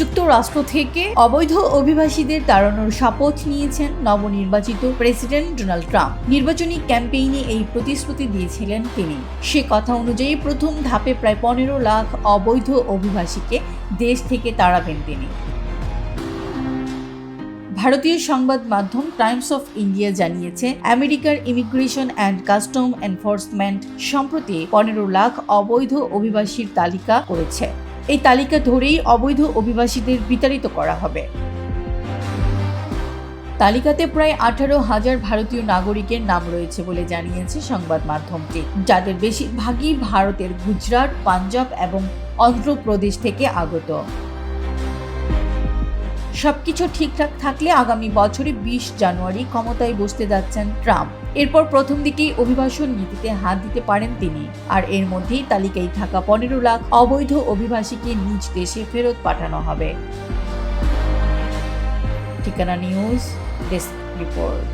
যুক্তরাষ্ট্র থেকে অবৈধ অভিবাসীদের তাড়ানোর শপথ নিয়েছেন নবনির্বাচিত প্রেসিডেন্ট ডোনাল্ড ট্রাম্প। নির্বাচনী ক্যাম্পেইনে এই প্রতিশ্রুতি দিয়েছিলেন তিনি। সে কথা অনুযায়ী প্রথম ধাপে প্রায় পনেরো লাখ অবৈধ অভিবাসীকে দেশ থেকে তাড়াবেন তিনি। ভারতীয় সংবাদ মাধ্যম টাইমস অফ ইন্ডিয়া জানিয়েছে, আমেরিকার ইমিগ্রেশন অ্যান্ড কাস্টম এনফোর্সমেন্ট সম্প্রতি পনেরো লাখ অবৈধ অভিবাসীর তালিকা করেছে। এই তালিকা ধরেই অবৈধ অভিবাসীদের বিতাড়িত করা হবে। তালিকাতে প্রায় আঠারো হাজার ভারতীয় নাগরিকের নাম রয়েছে বলে জানিয়েছে সংবাদ মাধ্যমটি। যাদের বেশিরভাগই ভারতের গুজরাট, পাঞ্জাব এবং অন্ধ্রপ্রদেশ থেকে আগত। সবকিছু ঠিকঠাক থাকলে আগামী বছরে বিশ জানুয়ারি ক্ষমতায় বসতে যাচ্ছেন ট্রাম্প। এরপর প্রথম দিকেই অভিবাসন নীতিতে হাত দিতে পারেন তিনি। আর এর মধ্যেই তালিকায় থাকা পনেরো লাখ অবৈধ অভিবাসীকে নিজ দেশে ফেরত পাঠানো হবে। ঠিকানা নিউজ, ডেস্ক রিপোর্ট।